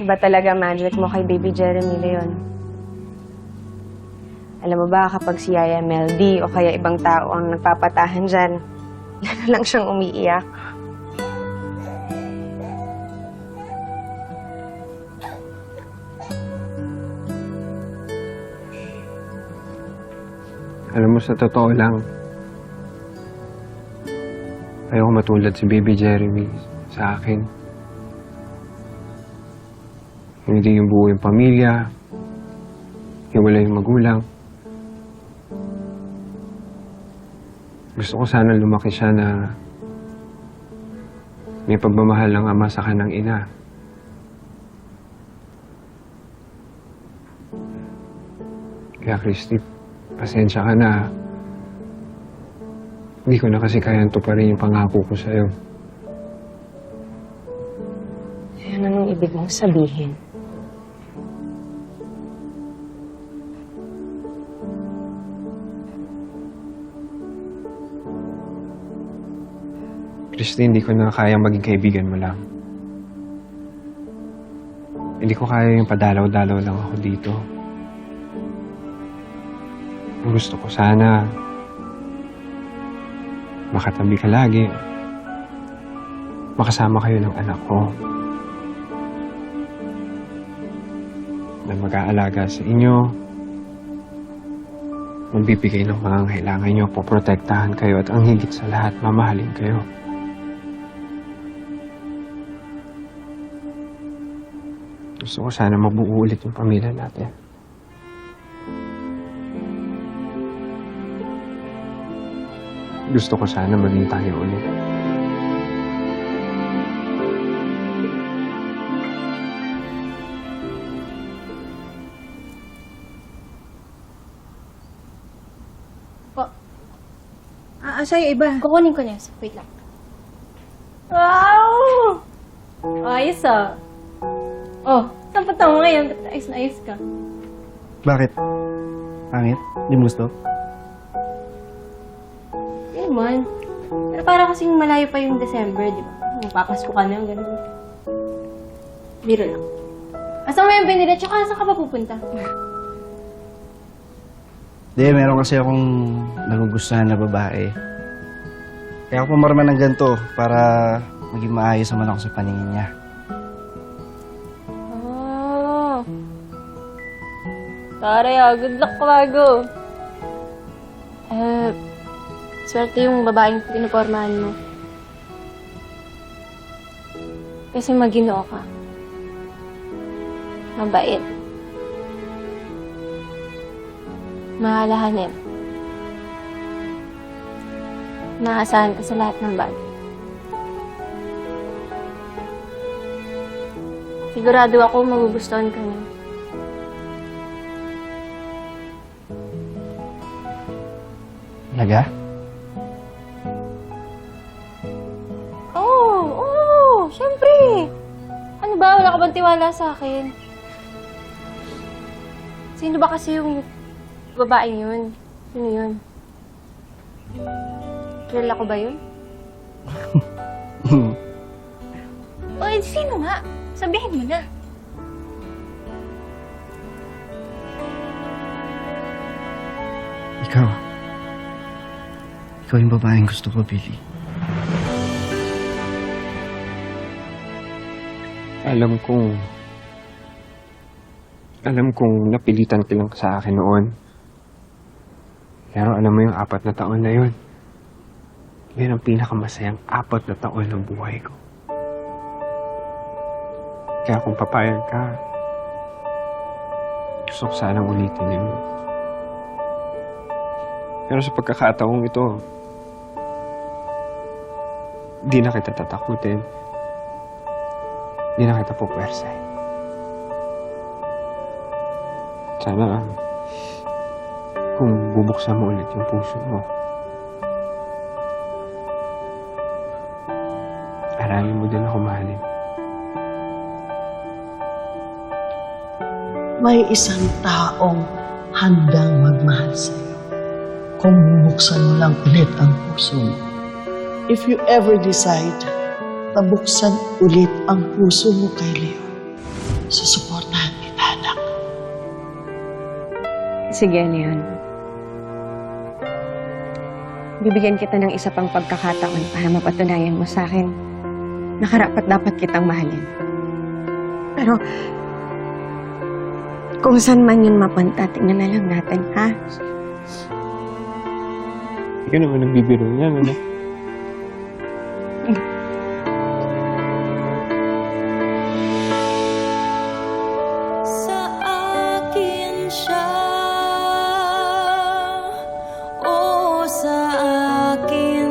Iba talaga magic mo kay Baby Jeremy Leon. Alam mo ba, kapag si Yaya Meldy o kaya ibang tao ang nagpapatahan dyan, lalo lang siyang umiiyak. Alam mo, sa totoo lang, ayoko matulad si Baby Jeremy sa akin. Hindi yung buo yung pamilya, hiwala yung magulang. Gusto ko sana lumaki siya na may pagmamahal ng ama sa kanang ina. Kaya Christy, pasensya ka na. Hindi ko na kasi kayang tuparin yung pangako ko sa'yo. Ano nung ibig mong sabihin? Christy, hindi ko na kayang maging kaibigan mo lang. Hindi ko kaya yung padalaw-dalaw lang ako dito. Ang gusto ko sana, makatabi ka lagi. Makasama kayo ng anak ko. Na mag-aalaga sa inyo. Magbibigay ng mga kailangan nyo, poprotektahan kayo at ang higit sa lahat, mamahalin kayo. Gusto ko sana mabuo ulit yung pamilya natin. Gusto ko sana maging tayo ulit. Ah, sa'yo iba. Kukunin ko niya. Wait lang. Wow! Ayos ah. Oh, saan pa tayo ngayon? Ba't ayos na ayos ka? Bakit? Pangit? Di mo gusto? Hindi man. Pero para kasing malayo pa yung December, di ba? Magpapasko ka na, ganun. Biro lang. Asan mo yung binili? Tsaka saan ka pa pupunta? Di, meron kasi akong nagugustuhan na babae. Kaya ako pumarma ng ganito para maging maayos naman ako sa paningin niya. Taray ah, good luck, Mago. Eh, swerte yung babaeng pinupormahan mo. Kasi maginoo ka. Mabait. Mahalahanin. Naasahan ka sa lahat ng bagay. Sigurado ako magugustuhan ka niya. Talaga? Oo, oh, oo, oh, syempre. Ano ba, wala ka bang tiwala sa akin? Sino ba kasi yung babaeng yun? Sino yun? Kilala ko ba yun? o, eh, sino nga? Sabihin mo na. Ikaw. Ikaw yung babaeng gusto ko, Billy. Alam kong... Alam kong napilitan ka lang sa akin noon. Pero alam mo yung apat na taon na yun. Yan ang pinakamasayang apat na taon ng buhay ko. Kaya kung papayag ka, gusto ko sanang ulitin yun. Pero sa pagkakataong ito, di na kita tatakutin. Di na kita pupwersahin. Sana kung bubuksan mo ulit yung puso mo. Aralin mo din ako mahalin. may isang taong handang magmahal sa'yo. Kung bubuksan mo lang ulit ang puso mo. If you ever decide na buksan ulit ang puso mo kay Leo, Susuportahan kita, anak. Sige, ano yun? Bibigyan kita ng isa pang pagkakataon para mapatunayan mo sa akin na karapat dapat kitang mahalin. Pero, kung saan man yun mapunta, tingnan na lang natin, ha? Hindi ka naman nagbibiro niyan, ano?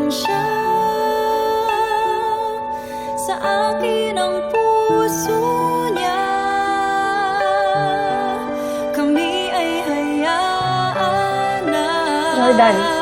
Siya Sa akin ang puso niya Kami ay hayaan na Jordan.